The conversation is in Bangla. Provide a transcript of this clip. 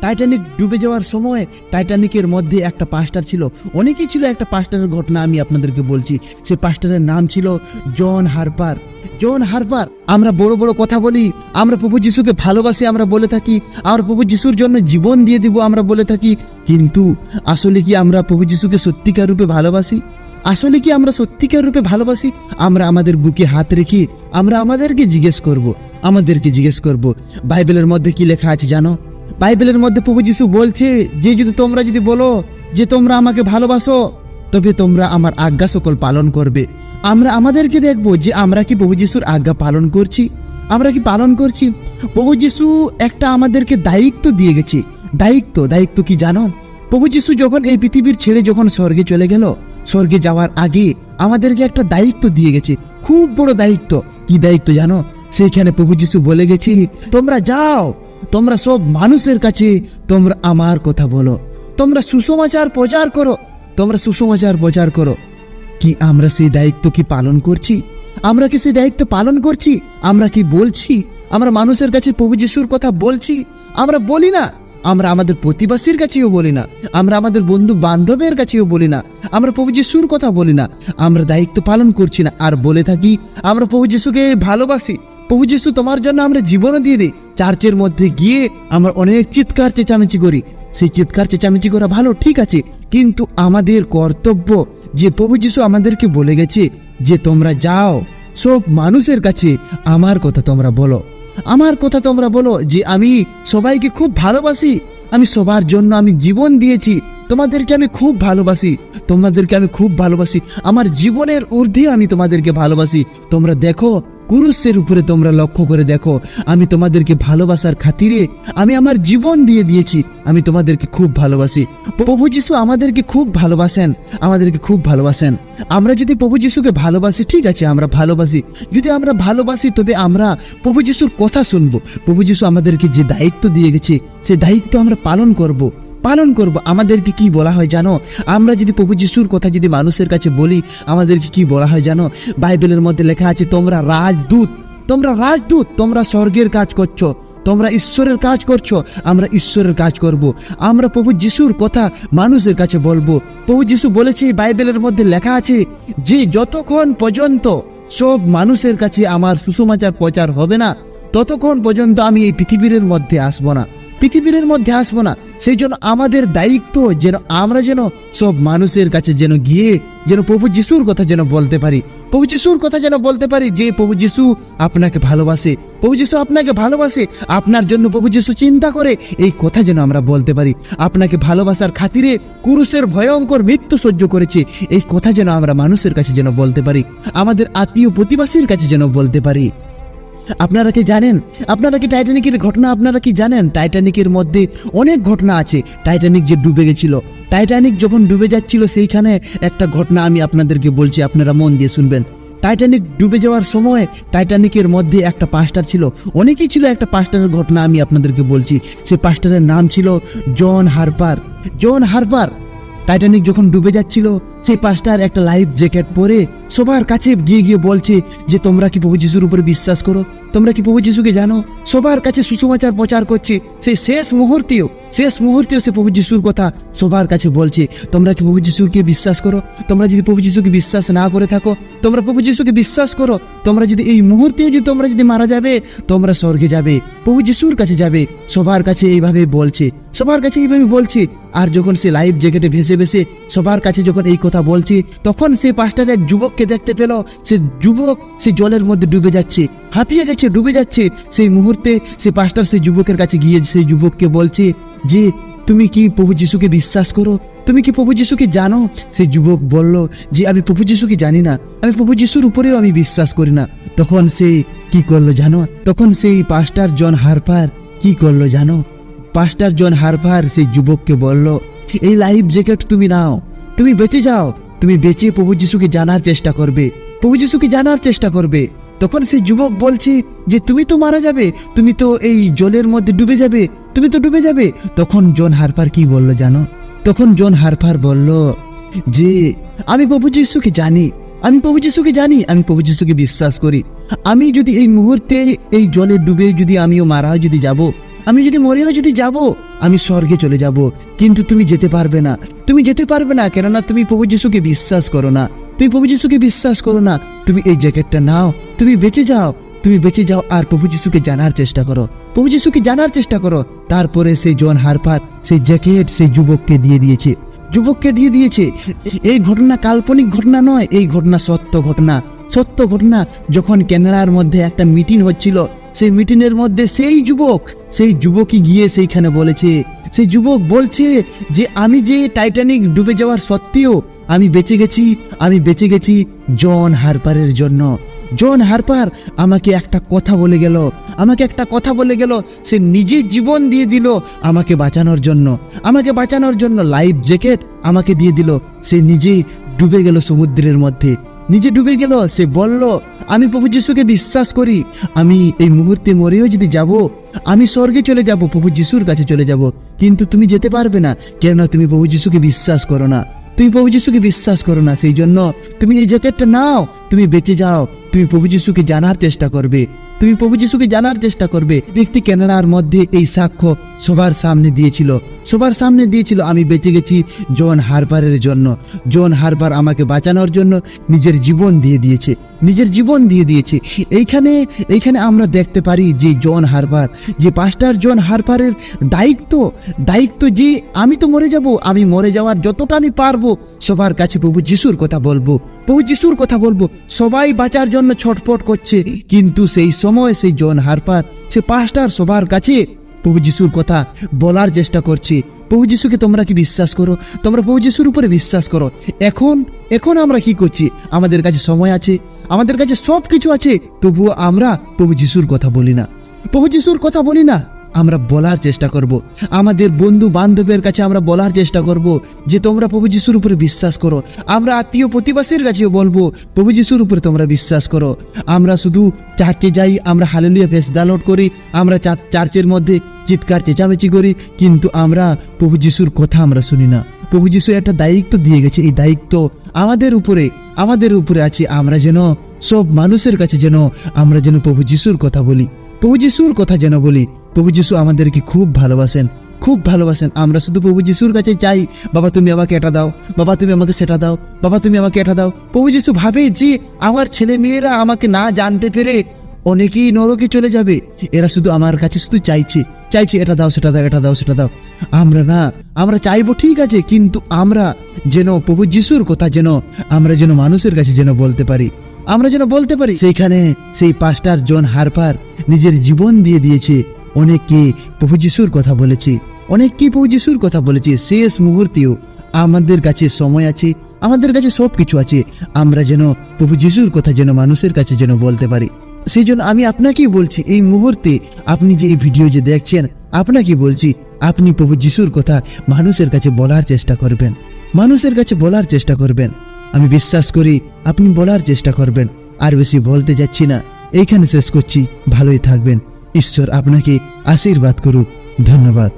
টাইটানিক ডুবে যাওয়ার সময় টাইটানিকের মধ্যে একটা পাস্টার ছিল। অনেকেই ছিল একটা পাস্টারের ঘটনা আমি আপনাদেরকে বলছি। সে পাস্টারের নাম ছিল জন হারপার জন হারপার আমরা বড় বড় কথা বলি, আমরা প্রভু যিশুকে ভালোবাসি, আমরা বলে থাকি, আমরা প্রভু যিশুর জন্য জীবন দিয়ে দিব, আমরা বলে থাকি, কিন্তু আসলে কি আমরা প্রভু যিশুকে সত্যিকার রূপে ভালোবাসি? আসলে কি আমরা সত্যিকার রূপে ভালোবাসি? আমরা আমাদের বুকে হাত রেখে আমরা আমাদেরকে জিজ্ঞেস করব, আমাদেরকে জিজ্ঞেস করব। বাইবেলের মধ্যে কি লেখা আছে জানো? বাইবেলের মধ্যে প্রভু যিশু বলছে, যে যদি তোমরা যদি বলো যে তোমরা আমাকে ভালোবাসো, তবে তোমরা আমার আজ্ঞা সকল পালন করবে। আমরা আমাদেরকে দেখব যে আমরা কি প্রভু যিশুর আজ্ঞা পালন করছি। আমরা কি পালন করছি? প্রভু যিশু একটা আমাদেরকে দায়িত্ব দিয়ে গেছে। দায়িত্ব দায়িত্ব কি জানো? প্রভু যিশু যখন এই পৃথিবীর ছেড়ে যখন স্বর্গে চলে গেল, স্বর্গে যাওয়ার আগে আমাদেরকে একটা দায়িত্ব দিয়ে গেছে। খুব বড় দায়িত্ব। কি দায়িত্ব জানো? সেইখানে প্রভু যিশু বলে গেছি, তোমরা যাও তোমরা সব মানুষের কাছে তোমরা আমার কথা বলো। তোমরা সুসমাচার প্রচার করো। তোমরা সুসমাচার প্রচার করো। কি আমরা সেই দায়িত্ব কি পালন করছি? আমরা কি সেই দায়িত্ব পালন করছি? আমরা কি বলছি? আমরা মানুষের কাছে প্রভু যিশুর কথা বলছি? আমরা বলি না। আমরা আমাদের প্রতিবাসীর কাছেও বলি না। আমরা আমাদের বন্ধু বান্ধবের কাছেও বলি না। আমরা প্রভু যিশুর কথা বলি না। আমরা দায়িত্ব পালন করছি না। আর বলে থাকি, আমরা প্রভু যিশুকে ভালোবাসি। প্রভু যিশু তোমার জন্য আমরা জীবনও দিয়ে দিই। চার্চের মধ্যে গিয়ে আমরা অনেক চিৎকার, চেঁচামেচি করি। সেই চিৎকার, চেঁচামেচি করা ভালো, ঠিক আছে। কিন্তু আমাদের কর্তব্য যে প্রভু যিশু আমাদেরকে বলে গেছে যে তোমরা যাও, সব মানুষের কাছে আমার কথা তোমরা বলো। আমার কথা তোমরা বলো যে আমি সবাইকে খুব ভালোবাসি। আমি সবার জন্য আমি জীবন দিয়েছি। তোমাদেরকে আমি খুব ভালোবাসি। তোমাদেরকে আমি খুব ভালোবাসি। আমার জীবনের ঊর্ধ্বে আমি তোমাদেরকে ভালোবাসি। তোমরা দেখো কুরুষের উপরে তোমরা লক্ষ্য করে দেখো, আমি তোমাদেরকে ভালোবাসার খাতিরে আমি আমার জীবন দিয়ে দিয়েছি, আমি তোমাদেরকে খুব ভালোবাসি। প্রভু যিশু আমাদেরকে খুব ভালোবাসেন, আমাদেরকে খুব ভালোবাসেন। আমরা যদি প্রভু যিশুকে ভালোবাসি, ঠিক আছে, আমরা ভালোবাসি। যদি আমরা ভালোবাসি, তবে আমরা প্রভু যিশুর কথা শুনব। প্রভু যিশু আমাদেরকে যে দায়িত্ব দিয়ে গেছে, সে দায়িত্ব আমরা পালন করব। পালন করব, আমাদেরকে কি বলা হয় জানো? আমরা যদি প্রভু যিশুর কথা যদি মানুষের কাছে বলি, আমাদেরকে কি বলা হয় জানো? বাইবেলের মধ্যে লেখা আছে, তোমরা রাজদূত তোমরা রাজদূত, তোমরা স্বর্গের কাজ করছ, তোমরা ঈশ্বরের কাজ করছ, আমরা ঈশ্বরের কাজ করব। আমরা প্রভু যিশুর কথা মানুষের কাছে বলব। প্রভু যিশু বলেছে বাইবেলের মধ্যে লেখা আছে, যে যতক্ষণ পর্যন্ত সব মানুষের কাছে আমার সুসমাচার প্রচার হবে না, ততক্ষণ পর্যন্ত আমি এই পৃথিবীর মধ্যে আসব না। পৃথিবীর মধ্যে আসব না। সেই জন্য আমাদের দায়িত্ব যেন আমরা যেন সব মানুষের কাছে যেন গিয়ে যেন প্রভু যিশুর কথা যেন বলতে পারি। প্রভু যিশুর কথা যেন বলতে পারি যে প্রভু যিশু আপনাকে ভালোবাসে। প্রভু যিশু আপনাকে ভালোবাসে। আপনার জন্য প্রভু যিশু চিন্তা করে এই কথা যেন আমরা বলতে পারি। আপনাকে ভালোবাসার খাতিরে কুরুষের ভয়ঙ্কর মৃত্যু সহ্য করেছে। এই কথা যেন আমরা মানুষের কাছে যেন বলতে পারি। আমাদের আত্মীয় প্রতিবাসীর কাছে যেন বলতে পারি। আপনারা কি জানেন? আপনারা কি টাইটানিকের ঘটনা আপনারা কি জানেন? টাইটানিকের মধ্যে অনেক ঘটনা আছে। টাইটানিক যে ডুবে গেছিল টাইটানিক যখন ডুবে যাচ্ছিল, সেইখানে একটা ঘটনা আমি আপনাদেরকে বলছি, আপনারা মন দিয়ে শুনবেন। টাইটানিক ডুবে যাওয়ার সময় টাইটানিকের মধ্যে একটা পাস্টার ছিল। অনেকেই ছিল একটা পাস্টারের ঘটনা আমি আপনাদেরকে বলছি। সে পাস্টারের নাম ছিল John Harper John Harper Titanic যখন ডুবে যাচ্ছিল সেই পাস্টার একটা লাইফ জ্যাকেট পরে সবার কাছে গিয়ে গিয়ে বলছে যে, তোমরা কি প্রভু যিশুর উপরে বিশ্বাস করো? তোমরা কি প্রভু যিশুকে জানো? সবার কাছে সুসমাচার প্রচার করছে। সেই শেষ মুহূর্তেও শেষ মুহূর্তেও সে প্রভু যিশুর কথা সবার কাছে বলছে, তোমরা কি প্রভু যিশুকে বিশ্বাস করো? তোমরা যদি প্রভু যিশুকে বিশ্বাস না করে থাকো, তোমরা প্রভু যিশুকে বিশ্বাস করো? তোমরা যদি এই মুহূর্তে যদি তোমরা যদি মারা যাবে, তোমরা স্বর্গে যাবে, প্রভু যিশুর কাছে যাবে। সবার কাছে এইভাবে বলছে, সবার কাছে এইভাবে বলছে। আর যখন সে লাইফ জ্যাকেটে ভেসে ভেসে সবার কাছে যখন এই বলছে, তখন সে পাঁচটার এক যুবককে দেখতে পেল, সে যুবক সে জলের মধ্যে ডুবে যাচ্ছে। হাঁপিয়ে গেছে, ডুবে যাচ্ছে। সেই মুহূর্তে সে পাঁচটার সেই যুবকের কাছে গিয়ে সেই যুবককে বলছে, যে, তুমি কি প্রভু যিশুকে বিশ্বাস করো? তুমি কি প্রভু যিশুকে জানো? সেই যুবক বলল, যে, আমি প্রভু যিশুকে জানি না। আমি প্রভু যিশুর উপরেও আমি বিশ্বাস করি না। তখন সে কি করল জানো? তখন সেই পাস্টার জন হারফার কি করল জানো? পাস্টার জন হারফার সেই যুবককে বলল, এই লাইফ জ্যাকেট তুমি নাও। তুমি বেঁচে যাও। তুমি বেঁচে প্রভু যিশুকে জানার চেষ্টা করবে। প্রভু যিশুকে জানার চেষ্টা করবে। তখন সেই যুবক বলছে যে, তুমি তো মারা যাবে। তুমি তো এই জলের মধ্যে ডুবে যাবে। তুমি তো ডুবে যাবে। তখন জন হারফার কি বলল জানো? তখন জন হারফার বলল যে, আমি প্রভু যিশুকে জানি। আমি প্রভু যিশুকে জানি। আমি প্রভু যিশুকে বিশ্বাস করি। আমি যদি এই মুহূর্তে এই জলে ডুবে যদি আমিও মারা যদি যাব আমি যদি মরেও যদি যাব, আমি স্বর্গে চলে যাব। কিন্তু তুমি যেতে পারবে না। তুমি যেতে পারবে না কেননা তুমি প্রভু যিশুকে বিশ্বাস করো না। তুমি প্রভু যিশুকে বিশ্বাস করো না। তুমি এই জ্যাকেটটা নাও। তুমি বেঁচে যাও। তুমি বেঁচে যাও আর প্রভু যিশুকে জানার চেষ্টা করো। প্রভু যিশুকে জানার চেষ্টা করো। তারপরে সেই জন হারপার সেই জ্যাকেট, সেই যুবককে দিয়ে দিয়েছে। যুবককে দিয়ে দিয়েছে। এই ঘটনা কাল্পনিক ঘটনা নয়, এই ঘটনা সত্য ঘটনা। সত্য ঘটনা যখন কানাডার মধ্যে একটা মিটিং হচ্ছিল, সেই মিটিংয়ের মধ্যে সেই যুবক, সেই যুবকই গিয়ে সেইখানে বলেছে, সেই যুবক বলছে যে, আমি যে টাইটানিক ডুবে যাওয়ার সত্ত্বেও আমি বেঁচে গেছি, আমি বেঁচে গেছি জন হারপারের জন্য। জন হারপার আমাকে একটা কথা বলে গেল, আমাকে একটা কথা বলে গেল, সে নিজের জীবন দিয়ে দিল আমাকে বাঁচানোর জন্য। আমাকে বাঁচানোর জন্য লাইফ জ্যাকেট আমাকে দিয়ে দিল, সে নিজেই ডুবে গেল সমুদ্রের মধ্যে। নিজে ডুবে গেল, সে বলল, আমি প্রভু যিশুকে বিশ্বাস করি। আমি এই মুহূর্তে মরেও যদি যাব, আমি স্বর্গে চলে যাব, প্রভু যিশুর কাছে চলে যাব। কিন্তু তুমি যেতে পারবে না কেন তুমি প্রভু যিশুকে বিশ্বাস করো না। তুমি প্রভু যিশুকে বিশ্বাস করো না সেই জন্য তুমি এই জ্যাকেটটা নাও, তুমি বেঁচে যাও। তুমি প্রভু যিশুকে জানার চেষ্টা করবে। তুমি প্রভু যিশুকে জানার চেষ্টা করবে। ব্যক্তি কেনাডার মধ্যে এই সাক্ষ্য সবার সামনে দিয়েছিল। সবার সামনে দিয়েছিল, আমি বেঁচে গেছি জন হারবারের জন্য। জন হারবার আমাকে বাঁচানোর জন্য নিজের জীবন দিয়ে দিয়েছে। নিজের জীবন দিয়ে দিয়েছে। এইখানে এইখানে আমরা দেখতে পারি যে জন হারবার, যে পাস্টার জন হারবারের দায়িত্ব দায়িত্ব যে, আমি তো মরে যাব, আমি মরে যাওয়ার যতটা আমি পারব, সবার কাছে প্রভু যিশুর কথা বলব। প্রভু যিশুর কথা বলব, সবাই বাঁচার জন্য ছটফট করছে। কিন্তু সেই সময় সেই জন হারপার সে পাস্টার সবার কাছে প্রভু যিশুর কথা বলার চেষ্টা করছে। প্রভু যিশুকে তোমরা কি বিশ্বাস করো? তোমরা প্রভু যিশুর উপরে বিশ্বাস করো। এখন এখন আমরা কি করছি? আমাদের কাছে সময় আছে, আমাদের কাছে সব কিছু আছে, তবুও আমরা প্রভু যিশুর কথা বলি না। প্রভু যিশুর কথা বলি না। আমরা বলার চেষ্টা করব। আমাদের বন্ধু বান্ধবের কাছে আমরা বলার চেষ্টা করব যে, তোমরা প্রভু যিশুর উপরে বিশ্বাস করো। আমরা আত্মীয় প্রতিবাসীর কাছেও বলব, প্রভু যিশুর উপরে তোমরা বিশ্বাস করো। আমরা শুধু চার্চে যাই, আমরা হালেলুয়া ফেস ডাউনলোড করি, আমরা চার্চের মধ্যে চিৎকার, চেঁচামেচি করি, কিন্তু আমরা প্রভু যিশুর কথা আমরা শুনি না। প্রভু যিশু একটা দায়িত্ব দিয়ে গেছে, এই দায়িত্ব আমাদের উপরে আমাদের উপরে আছে। আমরা যেন সব মানুষের কাছে যেন আমরা যেন প্রভু যিশুর কথা বলি। প্রভু যিশুর কথা যেন বলি প্রভু যিশু আমাদেরকে খুব ভালোবাসেন খুব ভালোবাসেন। আমরা শুধু প্রভু যিশুর কাছে চাই, বাবা, তুমি আমাকে এটা দাও, বাবা, তুমি আমাকে সেটা দাও, বাবা, তুমি আমাকে এটা দাও। প্রভু যিশু ভাবে যে আমার ছেলে মেয়েরা আমাকে না জানতে পেরে অনেকেই নরকে চলে যাবে। এরা শুধু আমার কাছে শুধু চাইছে চাইছে, এটা দাও, সেটা দাও, এটা দাও, সেটা দাও। আমরা না, আমরা চাইব ঠিক আছে, কিন্তু আমরা যেন প্রভু যিশুর কথা যেন, আমরা যেন মানুষের কাছে যেন বলতে পারি। আমরা যেন বলতে পারি, সেইখানে সেই পাস্টার জন হারপার নিজের জীবন দিয়ে দিয়েছে অনেককে প্রভু যিশুর কথা বলেছে, অনেককে প্রভু যিশুর কথা বলেছে, শেষ মুহূর্তেও আমাদের কাছে সময় আছে, আমাদের কাছে সব কিছু আছে, আমরা যেন প্রভু যিশুর কথা যেন মানুষের কাছে যেন বলতে পারি। সেই জন্য আমি আপনাকেই বলছি, এই মুহূর্তে আপনি যে এই ভিডিও যে দেখছেন আপনাকে বলছি, আপনি প্রভু যিশুর কথা মানুষের কাছে বলার চেষ্টা করবেন, মানুষের কাছে বলার চেষ্টা করবেন। আমি বিশ্বাস করি, আপনি বলার চেষ্টা করবেন, আর বেশি বলতে যাচ্ছি না। এইখানে শেষ করছি, ভালোই থাকবেন। ঈশ্বর আপনাকে আশীর্বাদ করুক। ধন্যবাদ।